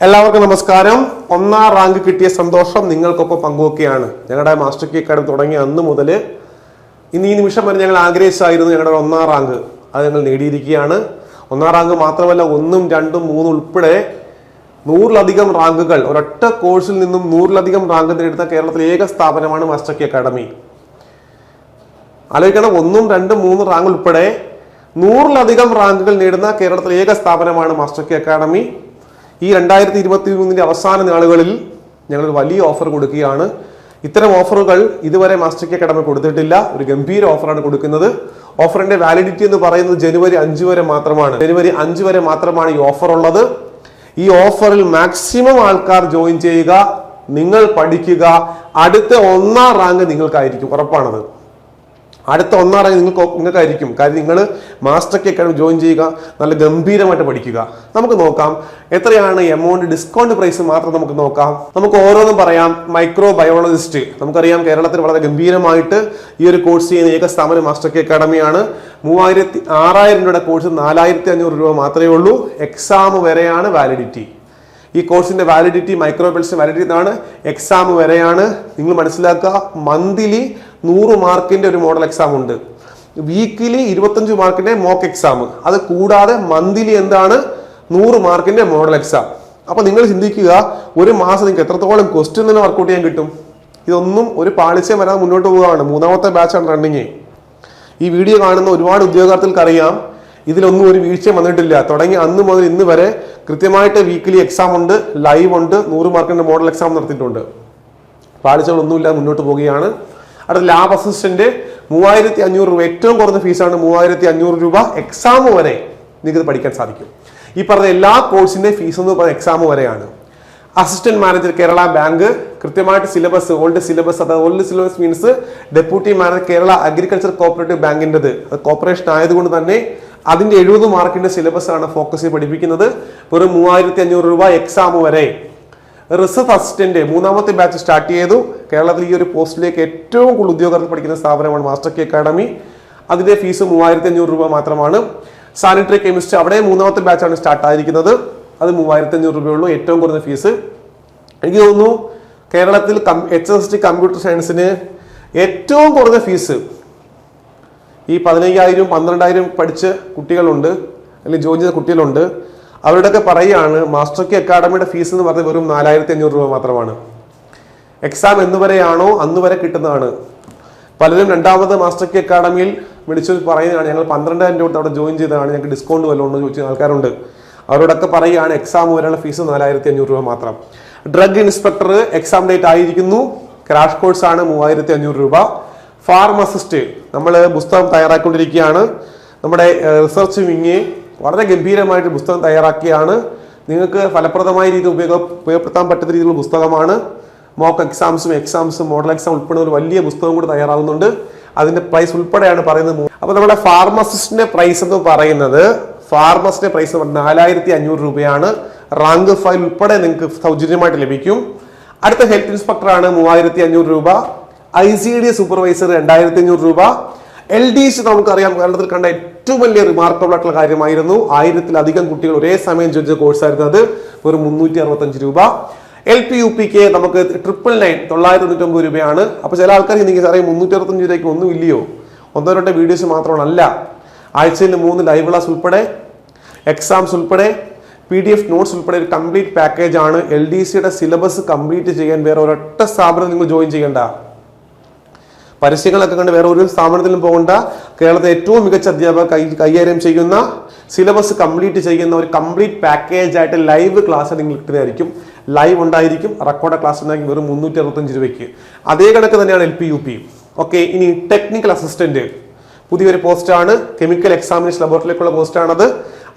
എല്ലാവർക്കും നമസ്കാരം. ഒന്നാം റാങ്ക് കിട്ടിയ സന്തോഷം നിങ്ങൾക്കൊപ്പം പങ്കുവെക്കുകയാണ്. ഞങ്ങളുടെ മാസ്റ്റർ കി അക്കാഡമി തുടങ്ങിയ അന്ന് മുതൽ ഇന്ന് ഈ നിമിഷം വരെ ഞങ്ങൾ ആഗ്രഹിച്ചായിരുന്നു ഞങ്ങളുടെ ഒന്നാം റാങ്ക്. അത് ഞങ്ങൾ നേടിയിരിക്കുകയാണ്. ഒന്നാം റാങ്ക് മാത്രമല്ല ഒന്നും രണ്ടും മൂന്നും ഉൾപ്പെടെ നൂറിലധികം റാങ്കുകൾ ഒരൊറ്റ കോഴ്സിൽ നിന്നും നൂറിലധികം റാങ്ക് നേടുന്ന കേരളത്തിലെ ഏക സ്ഥാപനമാണ് മാസ്റ്റർ കി അക്കാഡമി ആലോചിക്കണം ഒന്നും രണ്ടും മൂന്നും റാങ്ക് ഉൾപ്പെടെ നൂറിലധികം റാങ്കുകൾ നേടുന്ന കേരളത്തിലെ ഏക സ്ഥാപനമാണ് മാസ്റ്റർ കി അക്കാഡമി ഈ രണ്ടായിരത്തി ഇരുപത്തി മൂന്നിന്റെ അവസാന നാളുകളിൽ ഞങ്ങൾ വലിയ ഓഫർ കൊടുക്കുകയാണ്. ഇത്തരം ഓഫറുകൾ ഇതുവരെ മാസ്റ്റർ കെ അക്കാഡമി കൊടുത്തിട്ടില്ല. ഒരു ഗംഭീര ഓഫറാണ് കൊടുക്കുന്നത്. ഓഫറിന്റെ വാലിഡിറ്റി എന്ന് പറയുന്നത് ജനുവരി അഞ്ച് വരെ മാത്രമാണ്. ജനുവരി അഞ്ച് വരെ മാത്രമാണ് ഈ ഓഫർ ഉള്ളത്. ഈ ഓഫറിൽ മാക്സിമം ആൾക്കാർ ജോയിൻ ചെയ്യുക നിങ്ങൾ പഠിക്കുക അടുത്ത ഒന്നാം റാങ്ക് നിങ്ങൾക്കായിരിക്കും. ഉറപ്പാണത്. അടുത്ത ഒന്നാം റാങ്ക് നിങ്ങൾക്ക് നിങ്ങൾക്കായിരിക്കും. കാര്യം നിങ്ങൾ മാസ്റ്റർ അക്കാഡമി ജോയിൻ ചെയ്യുക നല്ല ഗംഭീരമായിട്ട് പഠിക്കുക. നമുക്ക് നോക്കാം എത്രയാണ് എമൗണ്ട് ഡിസ്കൗണ്ട് പ്രൈസ് മാത്രം നമുക്ക് നോക്കാം. നമുക്ക് ഓരോന്നും പറയാം മൈക്രോ ബയോളജിസ്റ്റ് നമുക്കറിയാം കേരളത്തിൽ വളരെ ഗംഭീരമായിട്ട് ഈ ഒരു കോഴ്സ് ചെയ്യുന്ന ഏക സ്ഥാപനം മാസ്റ്റർ അക്കാഡമിയാണ് മൂവായിരത്തി ആറായിരം രൂപയുടെ കോഴ്സ് നാലായിരത്തി അഞ്ഞൂറ് രൂപ മാത്രമേ ഉള്ളൂ. എക്സാം വരെയാണ് വാലിഡിറ്റി ഈ കോഴ്സിന്റെ വാലിഡിറ്റി മൈക്രോബിൾസിന്റെ വാലിഡിറ്റി എന്നാണ് എക്സാം വരെയാണ്. നിങ്ങൾ മനസ്സിലാക്കുക മന്ത്ലി നൂറ് മാർക്കിന്റെ ഒരു മോഡൽ എക്സാം ഉണ്ട്. വീക്കിലി ഇരുപത്തഞ്ച് മാർക്കിന്റെ മോക്ക് എക്സാം അത് കൂടാതെ മന്ത്ലി എന്താണ്? നൂറ് മാർക്കിന്റെ മോഡൽ എക്സാം അപ്പൊ നിങ്ങൾ ചിന്തിക്കുക ഒരു മാസം നിങ്ങൾക്ക് എത്രത്തോളം ക്വസ്റ്റ്യൻ തന്നെ വർക്കൗട്ട് ചെയ്യാൻ കിട്ടും? ഇതൊന്നും ഒരു പാളിച്ചയും വരാതെ മുന്നോട്ട് പോവുകയാണ്. മൂന്നാമത്തെ ബാച്ചാണ് റണ്ണിങ് ഈ വീഡിയോ കാണുന്ന ഒരുപാട് ഉദ്യോഗാർത്ഥികൾക്ക് അറിയാം ഇതിലൊന്നും ഒരു വീഴ്ച വന്നിട്ടില്ല. തുടങ്ങി അന്ന് മുതൽ ഇന്ന് വരെ കൃത്യമായിട്ട് വീക്കിലി എക്സാം ഉണ്ട് ലൈവ് ഉണ്ട് നൂറ് മാർക്കിന്റെ മോഡൽ എക്സാം നടത്തിയിട്ടുണ്ട്. പാളിച്ചകളൊന്നുമില്ല മുന്നോട്ട് പോവുകയാണ്. അടുത്ത ലാബ് അസിസ്റ്റന്റ് മൂവായിരത്തി അഞ്ഞൂറ് രൂപ ഏറ്റവും കുറഞ്ഞ ഫീസാണ് മൂവായിരത്തി അഞ്ഞൂറ് രൂപ എക്സാം വരെ നിങ്ങൾക്ക് പഠിക്കാൻ സാധിക്കും. ഈ പറഞ്ഞ എല്ലാ കോഴ്സിന്റെ ഫീസ് എന്ന് പറഞ്ഞ എക്സാം വരെയാണ്. അസിസ്റ്റന്റ് മാനേജർ കേരള ബാങ്ക് കൃത്യമായിട്ട് സിലബസ് ഓൾഡ് സിലബസ് അതായത് old syllabus means deputy manager Kerala agriculture cooperative ബാങ്കിന്റെത് അത് കോപ്പറേഷൻ ആയതുകൊണ്ട് തന്നെ അതിന്റെ എഴുപത് മാർക്കിന്റെ സിലബസ് ആണ് ഫോക്കസ് ചെയ്ത് പഠിപ്പിക്കുന്നത്. വെറും മൂവായിരത്തി അഞ്ഞൂറ് രൂപ എക്സാം വരെ. റിസർവ് അസിസ്റ്റന്റ് മൂന്നാമത്തെ ബാച്ച് സ്റ്റാർട്ട് ചെയ്തു. കേരളത്തിൽ ഈ ഒരു പോസ്റ്റിലേക്ക് ഏറ്റവും കൂടുതൽ ഉദ്യോഗാർത്ഥി പഠിക്കുന്ന സ്ഥാപനമാണ് മാസ്റ്റർ കെ അക്കാഡമി. അതിന്റെ ഫീസ് മൂവായിരത്തി അഞ്ഞൂറ് രൂപ മാത്രമാണ്. സാനിറ്ററി കെമിസ്ട്രി അവിടെ മൂന്നാമത്തെ ബാച്ചാണ് സ്റ്റാർട്ട് ആയിരിക്കുന്നത്. അത് മൂവായിരത്തി അഞ്ഞൂറ് രൂപയുള്ളൂ ഏറ്റവും കുറഞ്ഞ ഫീസ് എനിക്ക് തോന്നുന്നു കേരളത്തിൽ എച്ച് എസ് ടി കമ്പ്യൂട്ടർ സയൻസിന് ഏറ്റവും കുറഞ്ഞ ഫീസ് ഈ പതിനയ്യായിരം പന്ത്രണ്ടായിരം പഠിച്ച കുട്ടികളുണ്ട് അല്ലെങ്കിൽ ജോയിൻ ചെയ്ത കുട്ടികളുണ്ട്. അവരുടെയൊക്കെ പറയുകയാണ് മാസ്റ്റർ കെ അക്കാഡമിയുടെ ഫീസ് എന്ന് പറഞ്ഞാൽ വെറും നാലായിരത്തി അഞ്ഞൂറ് രൂപ മാത്രമാണ്. എക്സാം എന്ന് വരെയാണോ അന്ന് വരെ കിട്ടുന്നതാണ്. പലരും രണ്ടാമത് മാസ്റ്റർ കെ അക്കാഡമിയിൽ വിളിച്ചു പറയുന്നതാണ് ഞങ്ങൾ പന്ത്രണ്ടായിരം രൂപ അവിടെ ജോയിൻ ചെയ്തതാണ് ഞങ്ങൾക്ക് ഡിസ്കൗണ്ട് വല്ലതും ഉണ്ടോ ചോദിച്ച ആൾക്കാരുണ്ട്. അവരോടൊക്കെ പറയുകയാണ് എക്സാം വരെയുള്ള ഫീസ് നാലായിരത്തി അഞ്ഞൂറ് രൂപ മാത്രം. ഡ്രഗ് ഇൻസ്പെക്ടർ എക്സാം ഡേറ്റ് ആയിരിക്കുന്നു ക്രാഷ് കോഴ്സ് ആണ് മൂവായിരത്തി അഞ്ഞൂറ് രൂപ. ഫാർമസിസ്റ്റ് നമ്മൾ പുസ്തകം തയ്യാറാക്കിക്കൊണ്ടിരിക്കുകയാണ്. നമ്മുടെ റിസർച്ച് വിങ് വളരെ ഗംഭീരമായിട്ട് പുസ്തകം തയ്യാറാക്കിയാണ്. നിങ്ങൾക്ക് ഫലപ്രദമായ രീതിയിൽ ഉപയോഗ ഉപയോഗപ്പെടുത്താൻ പറ്റുന്ന രീതിയിലുള്ള പുസ്തകമാണ്. മോക്ക് എക്സാംസും എക്സാംസും മോഡൽ എക്സാം ഉൾപ്പെടുന്ന ഒരു വലിയ പുസ്തകം കൂടി തയ്യാറാകുന്നുണ്ട് അതിന്റെ പ്രൈസ് ഉൾപ്പെടെയാണ് പറയുന്നത് അപ്പോൾ നമ്മുടെ ഫാർമസിസ്റ്റിന്റെ പ്രൈസ് എന്ന് പറയുന്നത് ഫാർമസിന്റെ പ്രൈസ് നാലായിരത്തി അഞ്ഞൂറ് രൂപയാണ്. റാങ്ക് ഫയൽ ഉൾപ്പെടെ നിങ്ങൾക്ക് സൗജന്യമായിട്ട് ലഭിക്കും. അടുത്ത ഹെൽത്ത് ഇൻസ്പെക്ടറാണ് മൂവായിരത്തി അഞ്ഞൂറ് രൂപ. ഐ സി ഡി സൂപ്പർവൈസർ രണ്ടായിരത്തി അഞ്ഞൂറ് രൂപ. എൽ ഡി സി നമുക്കറിയാം കേരളത്തിൽ കണ്ട ഏറ്റവും വലിയ റിമാർക്കബിൾ ആയിട്ടുള്ള കാര്യമായിരുന്നു. ആയിരത്തിലധികം കുട്ടികൾ ഒരേ സമയം ചോദിച്ച കോഴ്സായിരുന്നു അത്. വെറും മുന്നൂറ്റി അറുപത്തഞ്ച് രൂപ. എൽ പി യു പിക്ക് നമുക്ക് ട്രിപ്പിൾ നയൻ തൊള്ളായിരത്തി തൊണ്ണൂറ്റൊമ്പത് രൂപയാണ്. അപ്പോൾ ചില ആൾക്കാർ നിങ്ങൾക്ക് സാറേ മുന്നൂറ്റി അറുപത്തഞ്ച് രൂപയ്ക്ക് ഒന്നും ഇല്ലയോ? ഒന്നോ രണ്ടോ വീഡിയോസ് മാത്രമല്ല ആഴ്ചയിൽ മൂന്ന് ലൈവ് ക്ലാസ് ഉൾപ്പെടെ എക്സാംസ് ഉൾപ്പെടെ പി ഡി എഫ് നോട്ട്സ് ഉൾപ്പെടെ ഒരു കംപ്ലീറ്റ് പാക്കേജാണ് എൽ ഡി സിയുടെ സിലബസ് കംപ്ലീറ്റ് ചെയ്യാൻ വേറെ ഒരൊറ്റ സ്ഥാപനം നിങ്ങൾ ജോയിൻ ചെയ്യേണ്ട. പരസ്യങ്ങളൊക്കെ കണ്ട് വേറെ ഒരു സ്ഥാപനത്തിലും പോകണ്ട. കേരളത്തിലെ ഏറ്റവും മികച്ച അധ്യാപകർ കൈ കൈകാര്യം ചെയ്യുന്ന സിലബസ് കംപ്ലീറ്റ് ചെയ്യുന്ന ഒരു കംപ്ലീറ്റ് പാക്കേജ് ആയിട്ട് ലൈവ് ക്ലാസ് നിങ്ങൾ കിട്ടുന്നതായിരിക്കും ലൈവ് ഉണ്ടായിരിക്കും. റെക്കോർഡ് ക്ലാസ് ഉണ്ടായിരിക്കും. വെറും മുന്നൂറ്റി അറുപത്തഞ്ച് രൂപയ്ക്ക്. അതേ കണക്ക് തന്നെയാണ് L P U P okay ഇനി ടെക്നിക്കൽ അസിസ്റ്റന്റ് പുതിയൊരു പോസ്റ്റാണ് കെമിക്കൽ എക്സാമിനേഷൻ ലബോറട്ടറിയിലേക്കുള്ള പോസ്റ്റാണത്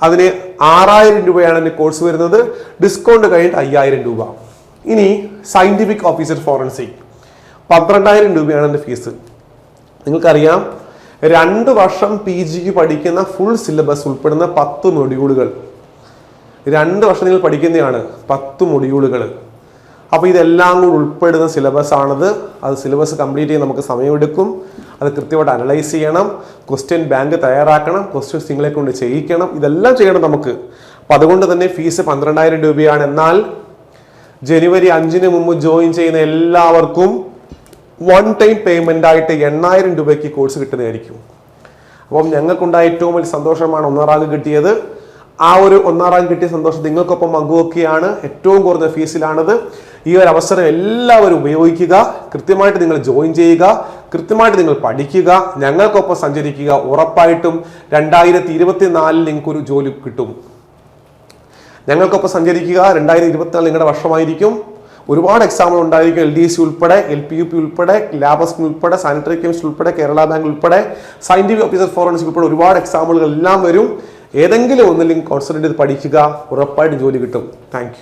അതിന് ആറായിരം രൂപയാണ് എന്റെ കോഴ്സ് വരുന്നത്. ഡിസ്കൗണ്ട് കഴിഞ്ഞിട്ട് അയ്യായിരം രൂപ. ഇനി സയന്റിഫിക് ഓഫീസർ ഫോറൻസിക് പന്ത്രണ്ടായിരം രൂപയാണ് എന്റെ ഫീസ്. നിങ്ങൾക്കറിയാം രണ്ട് വർഷം പി ജിക്ക് പഠിക്കുന്ന ഫുൾ സിലബസ് ഉൾപ്പെടുന്ന പത്ത് മൊഡ്യൂളുകൾ രണ്ട് വർഷം നിങ്ങൾ പഠിക്കുന്നതാണ് പത്ത് മൊഡ്യൂളുകൾ അപ്പോൾ ഇതെല്ലാം കൂടി ഉൾപ്പെടുന്ന സിലബസ് ആണത്. അത് സിലബസ് കംപ്ലീറ്റ് ചെയ്യാൻ നമുക്ക് സമയമെടുക്കും. അത് കൃത്യമായിട്ട് അനലൈസ് ചെയ്യണം. ക്വസ്റ്റ്യൻ ബാങ്ക് തയ്യാറാക്കണം. ക്വസ്റ്റ്യൻസ് നിങ്ങളെ കൊണ്ട് ചെയ്യിക്കണം. ഇതെല്ലാം ചെയ്യണം നമുക്ക്. അപ്പം അതുകൊണ്ട് തന്നെ ഫീസ് പന്ത്രണ്ടായിരം രൂപയാണ്. എന്നാൽ ജനുവരി അഞ്ചിന് മുമ്പ് ജോയിൻ ചെയ്യുന്ന എല്ലാവർക്കും വൺ ടൈം പേയ്മെന്റ് ആയിട്ട് എണ്ണായിരം രൂപയ്ക്ക് കോഴ്സ് കിട്ടുന്നതായിരിക്കും. അപ്പം ഞങ്ങൾക്കുണ്ടായ ഏറ്റവും വലിയ സന്തോഷമാണ് ഒന്നാം റാങ്ക് കിട്ടിയത്. ആ ഒരു ഒന്നാം റാങ്ക് കിട്ടിയ സന്തോഷം നിങ്ങൾക്കൊപ്പം പങ്കുവെക്കുകയാണ്. ഏറ്റവും കുറഞ്ഞ ഫീസിലാണത്. ഈ ഒരു അവസരം എല്ലാവരും ഉപയോഗിക്കുക. കൃത്യമായിട്ട് നിങ്ങൾ ജോയിൻ ചെയ്യുക. കൃത്യമായിട്ട് നിങ്ങൾ പഠിക്കുക. ഞങ്ങൾക്കൊപ്പം സഞ്ചരിക്കുക. ഉറപ്പായിട്ടും രണ്ടായിരത്തി ഇരുപത്തിനാലിൽ നിങ്ങൾക്ക് ഒരു ജോലി കിട്ടും. ഞങ്ങൾക്കൊപ്പം സഞ്ചരിക്കുക. രണ്ടായിരത്തി ഇരുപത്തിനാല് നിങ്ങളുടെ വർഷമായിരിക്കും. ഒരുപാട് എക്സാമ്പിൾ ഉണ്ടായിരിക്കും എൽ ഡി സി ഉൾപ്പെടെ എൽ പി യു പി ഉൾപ്പെടെ ലാബസ് ഉൾപ്പെടെ സാനിറ്ററി കെമിസ്റ്റ് ഉൾപ്പെടെ കേരള ബാങ്ക് ഉൾപ്പെടെ സയന്റിഫിക് ഓഫീസർ ഫോറൻസിക് ഉൾപ്പെടെ ഒരുപാട് എക്സാമ്പിളുകൾ എല്ലാം വരും. ഏതെങ്കിലും ഒന്നിലും കോൺസെൻട്രേറ്റ് ചെയ്ത് പഠിക്കുക ഉറപ്പായിട്ട് ജോലി കിട്ടും. താങ്ക്